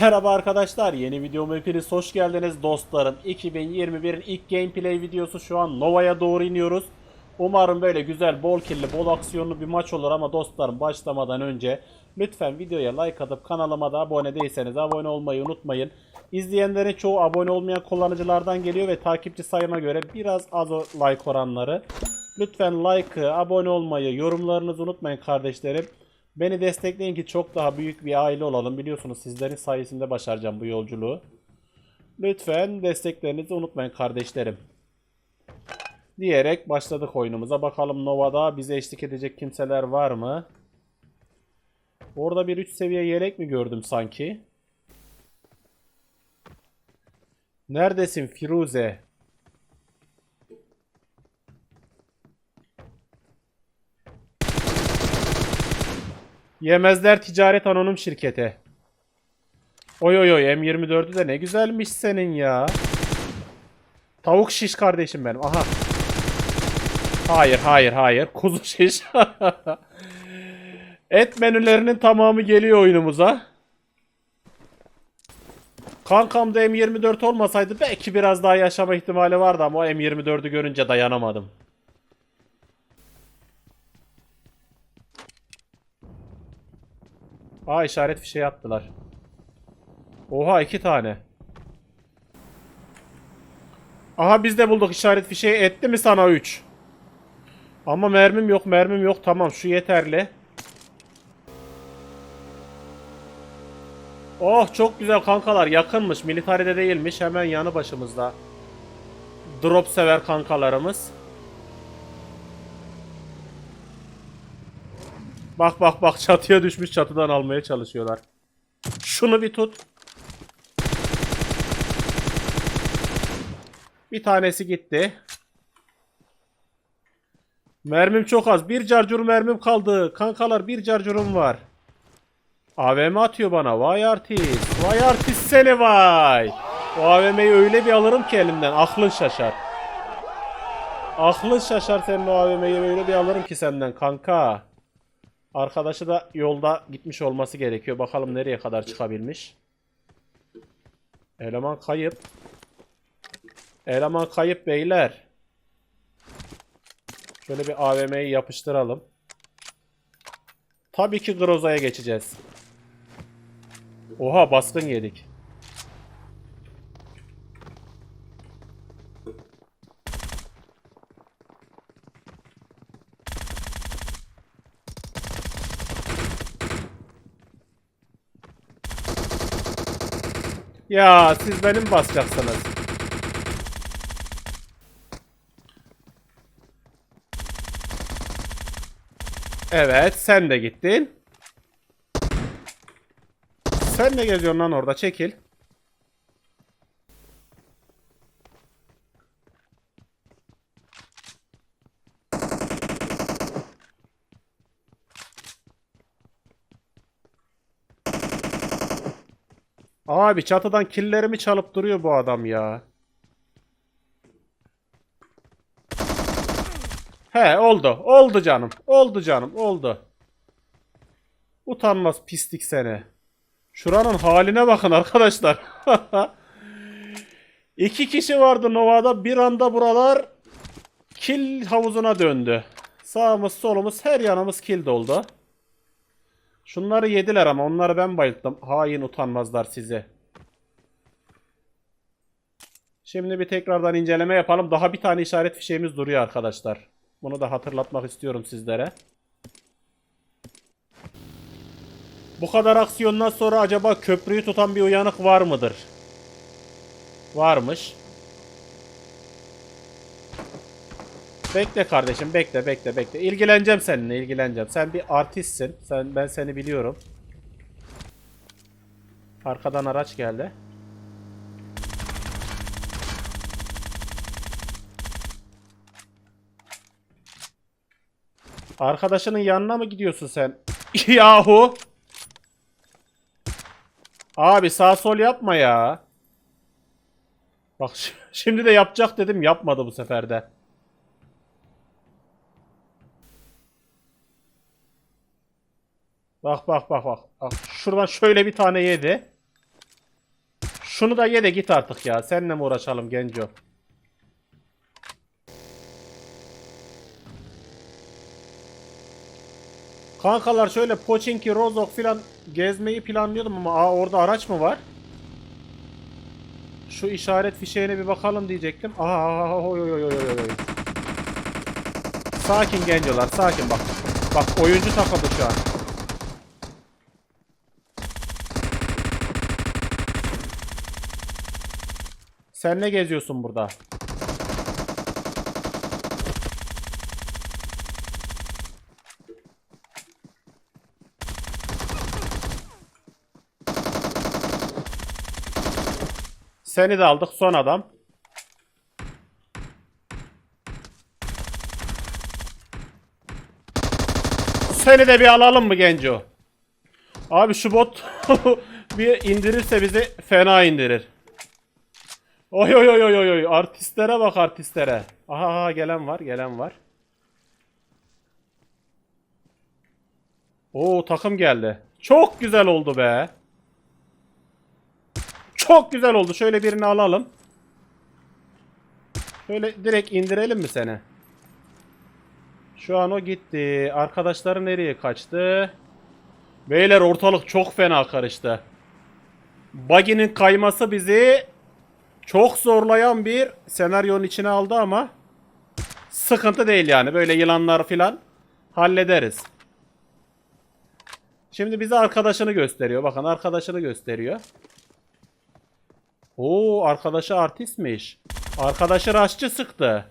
Merhaba arkadaşlar, yeni videoma hepiniz hoş geldiniz dostlarım. 2021'in ilk gameplay videosu şu an Nova'ya doğru iniyoruz. Umarım böyle güzel, bol killi, bol aksiyonlu bir maç olur ama dostlarım başlamadan önce lütfen videoya like atıp kanalıma da abone değilseniz abone olmayı unutmayın. İzleyenlerin çoğu abone olmayan kullanıcılardan geliyor ve takipçi sayıma göre biraz az like oranları. Lütfen like'ı, abone olmayı, yorumlarınızı unutmayın kardeşlerim. Beni destekleyin ki çok daha büyük bir aile olalım. Biliyorsunuz sizlerin sayesinde başaracağım bu yolculuğu. Lütfen desteklerinizi unutmayın kardeşlerim. Diyerek başladık oyunumuza. Bakalım Nova'da bize eşlik edecek kimseler var mı? Orada bir 3 seviye yelek mi gördüm sanki? Neredesin Firuze? Yemezler Ticaret Anonim Şirketi. Oy oy oy M24'ü de ne güzelmiş senin ya. Tavuk şiş kardeşim benim. Aha. Hayır hayır hayır. Kuzu şiş. Et menülerinin tamamı geliyor oyunumuza. Kankamda M24 olmasaydı belki biraz daha yaşama ihtimali vardı ama o M24'ü görünce dayanamadım. Aa işaret fişeği attılar. Oha iki tane. Aha biz de bulduk işaret fişeği etti mi sana 3? Ama mermim yok mermim yok tamam şu yeterli. Oh çok güzel kankalar yakınmış militaride değilmiş hemen yanı başımızda. Drop sever kankalarımız. Bak bak bak çatıya düşmüş çatıdan almaya çalışıyorlar. Şunu bir tut. Bir tanesi gitti. Mermim çok az. Bir carcur mermim kaldı. Kankalar bir carcurum var. AVM atıyor bana. Vay artist. Vay artist seni vay. O AVM'yi öyle bir alırım ki elimden. Aklın şaşar. Aklın şaşar senin o AVM'yi öyle bir alırım ki senden kanka. Arkadaşı da yolda gitmiş olması gerekiyor. Bakalım nereye kadar çıkabilmiş. Eleman kayıp. Eleman kayıp beyler. Şöyle bir AVM'yi yapıştıralım. Tabii ki Groza'ya geçeceğiz. Oha baskın yedik. Ya siz benim basacaksınız. Evet sen de gittin. Sen de geziyorsun lan orada çekil. Abi çatıdan killerimi çalıp duruyor bu adam ya. He oldu. Oldu canım. Oldu canım. Oldu. Utanmaz pislik seni. Şuranın haline bakın arkadaşlar. İki kişi vardı Nova'da. Bir anda buralar kill havuzuna döndü. Sağımız solumuz her yanımız kill doldu. Şunları yediler ama onları ben bayılttım. Hain utanmazlar sizi. Şimdi bir tekrardan inceleme yapalım. Daha bir tane işaret fişeğimiz duruyor arkadaşlar. Bunu da hatırlatmak istiyorum sizlere. Bu kadar aksiyondan sonra acaba köprüyü tutan bir uyanık var mıdır? Varmış. Bekle kardeşim bekle bekle bekle. İlgileneceğim seninle ilgileneceğim. Sen bir artistsin. Sen ben seni biliyorum. Arkadan araç geldi. Arkadaşının yanına mı gidiyorsun sen? Yahu. Abi sağ sol yapma ya. Bak şimdi de yapacak dedim yapmadı bu sefer de. Bak bak bak bak. bak. Şuradan şöyle bir tane yedi. Şunu da ye de git artık ya. Seninle mi uğraşalım Genco? Kankalar şöyle Pochinki, Rozok filan gezmeyi planlıyordum ama aa, orada araç mı var? Şu işaret fişeğine bir bakalım diyecektim. Aha, oy, oy, oy, oy, oy. Sakin gencolar, sakin bak. Bak oyuncu takıldı şu an. Sen ne geziyorsun burada? Seni de aldık son adam. Seni de bir alalım mı Genco? Abi şu bot bir indirirse bizi fena indirir. Oy oy oy oy oy artistlere bak artistlere. Aha, aha gelen var gelen var. Oo takım geldi. Çok güzel oldu be. Çok güzel oldu. Şöyle birini alalım. Şöyle direkt indirelim mi seni? Şu an o gitti. Arkadaşları nereye kaçtı? Beyler ortalık çok fena karıştı. Buggy'nin kayması bizi çok zorlayan bir senaryonun içine aldı ama sıkıntı değil yani. Böyle yılanlar filan hallederiz. Şimdi bize arkadaşını gösteriyor. Bakın arkadaşını gösteriyor. Oo arkadaşı artistmiş. Arkadaşı raşçı sıktı.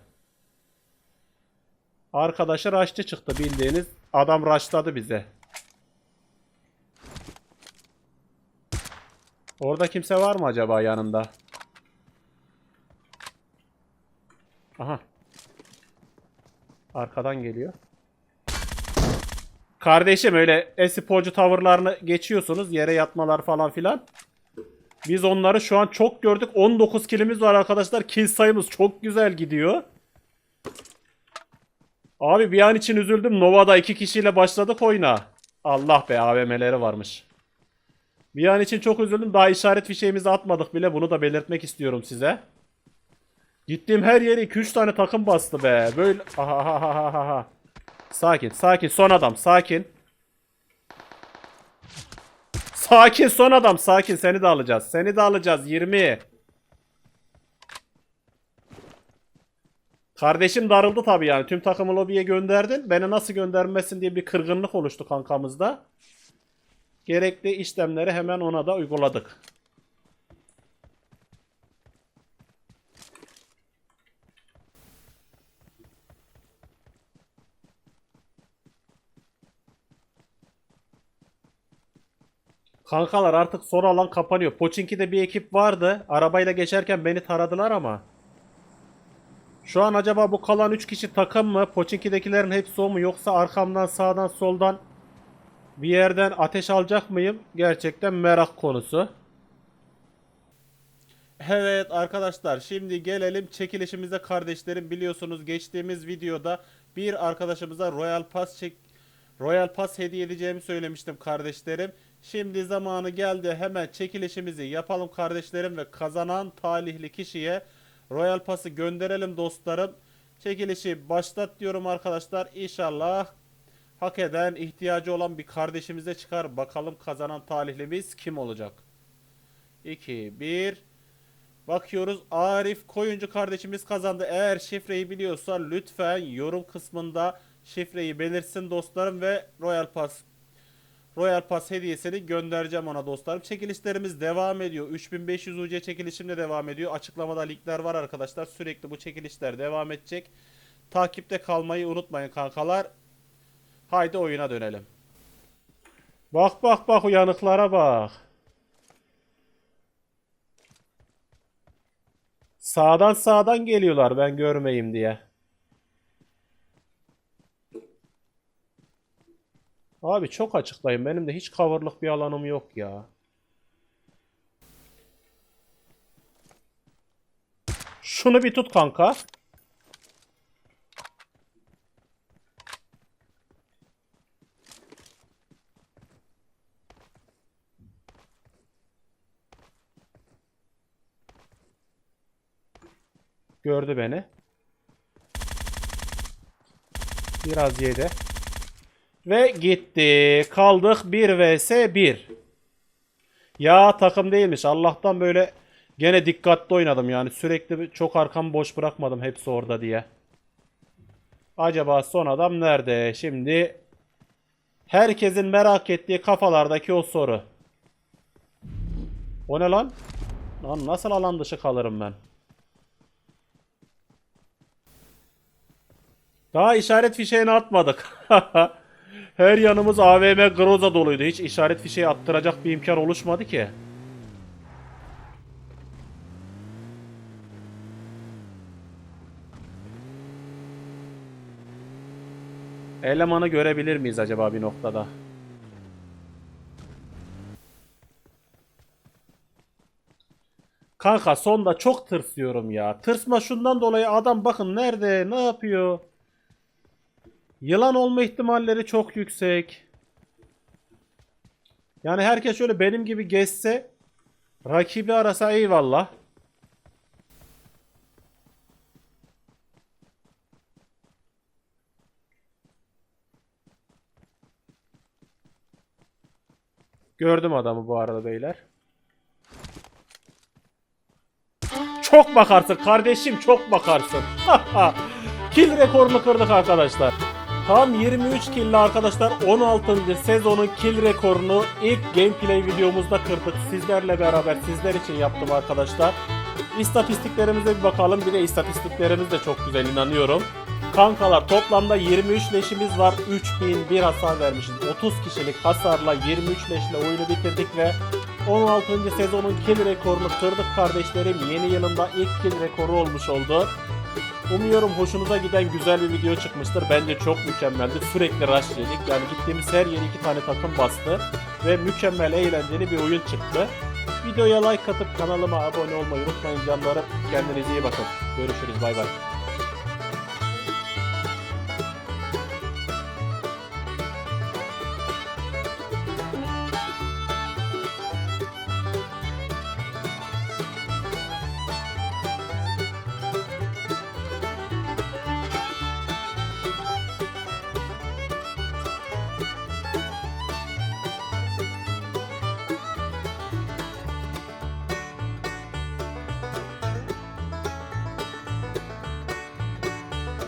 Arkadaşı raşçı çıktı bildiğiniz. Adam raşladı bize. Orada kimse var mı acaba yanında? Aha. Arkadan geliyor. Kardeşim öyle e-sporcu tavırlarını geçiyorsunuz. Yere yatmalar falan filan. Biz onları şu an çok gördük. 19 kilimiz var arkadaşlar. Kill sayımız çok güzel gidiyor. Abi bir an için üzüldüm. Nova'da iki kişiyle başladık oyuna. Allah be AVM'leri varmış. Bir an için çok üzüldüm. Daha işaret fişeğimizi atmadık bile. Bunu da belirtmek istiyorum size. Gittiğim her yere 2-3 tane takım bastı be. Böyle... Aha, aha, aha, aha. Sakin, sakin. Son adam, sakin. Sakin son adam, sakin. Seni de alacağız. Seni de alacağız. 20. Kardeşim darıldı tabii yani. Tüm takımı lobiye gönderdin. Beni nasıl göndermesin diye bir kırgınlık oluştu kankamızda. Gerekli işlemleri hemen ona da uyguladık. Kankalar artık son alan kapanıyor. Poçinki'de bir ekip vardı. Arabayla geçerken beni taradılar ama. Şu an acaba bu kalan 3 kişi takım mı? Poçinki'dekilerin hepsi o mu? Yoksa arkamdan sağdan soldan bir yerden ateş alacak mıyım? Gerçekten merak konusu. Evet arkadaşlar şimdi gelelim çekilişimize kardeşlerim biliyorsunuz geçtiğimiz videoda bir arkadaşımıza Royal Pass çek Royal Pass hediye edeceğimi söylemiştim kardeşlerim. Şimdi zamanı geldi hemen çekilişimizi yapalım kardeşlerim ve kazanan talihli kişiye Royal Pass'ı gönderelim dostlarım. Çekilişi başlat diyorum arkadaşlar. İnşallah hak eden, ihtiyacı olan bir kardeşimize çıkar. Bakalım kazanan talihlimiz kim olacak? 2, 1. Bakıyoruz Arif Koyuncu kardeşimiz kazandı. Eğer şifreyi biliyorsa lütfen yorum kısmında şifreyi belirsin dostlarım ve Royal Pass Royal Pass hediyesini göndereceğim ona dostlarım. Çekilişlerimiz devam ediyor. 3500 UC çekilişimle devam ediyor. Açıklamada linkler var arkadaşlar. Sürekli bu çekilişler devam edecek. Takipte kalmayı unutmayın kankalar. Haydi oyuna dönelim. Bak bak bak uyanıklara bak. Sağdan sağdan geliyorlar ben görmeyeyim diye. Abi çok açıklayın. Benim de hiç coverlık bir alanım yok ya. Şunu bir tut kanka. Gördü beni. Biraz yedi. Ve gitti. Kaldık 1 vs 1. Ya takım değilmiş. Allah'tan böyle gene dikkatli oynadım yani. Sürekli çok arkamı boş bırakmadım hepsi orada diye. Acaba son adam nerede? Şimdi herkesin merak ettiği kafalardaki o soru. O ne lan? Lan nasıl alan dışı kalırım ben? Daha işaret fişeğini atmadık. Her yanımız AVM Groza doluydu. Hiç işaret fişeği attıracak bir imkan oluşmadı ki. Elemanı görebilir miyiz acaba bir noktada? Kanka sonda çok tırsıyorum ya. Tırsma şundan dolayı adam bakın nerede, ne yapıyor? Yılan olma ihtimalleri çok yüksek. Yani herkes şöyle benim gibi geçse rakibi arasa eyvallah. Gördüm adamı bu arada beyler. Çok bakarsın kardeşim çok bakarsın. kill rekorunu kırdık arkadaşlar. Tam 23 kill arkadaşlar 16. sezonun kill rekorunu ilk gameplay videomuzda kırdık. Sizlerle beraber sizler için yaptım arkadaşlar. İstatistiklerimize bir bakalım. Bir de istatistiklerimiz de çok güzel inanıyorum. Kankalar toplamda 23 leşimiz var. 3001 hasar vermişiz. 30 kişilik hasarla 23 leşle oyunu bitirdik ve 16. sezonun kill rekorunu kırdık kardeşlerim. Yeni yılında ilk kill rekoru olmuş oldu. Umuyorum hoşunuza giden güzel bir video çıkmıştır. Bence çok mükemmeldi. Sürekli rush yedik. Yani gittiğimiz her yere iki tane takım bastı. Ve mükemmel eğlenceli bir oyun çıktı. Videoya like atıp kanalıma abone olmayı unutmayın canlarım. Kendinize iyi bakın. Görüşürüz bay bay.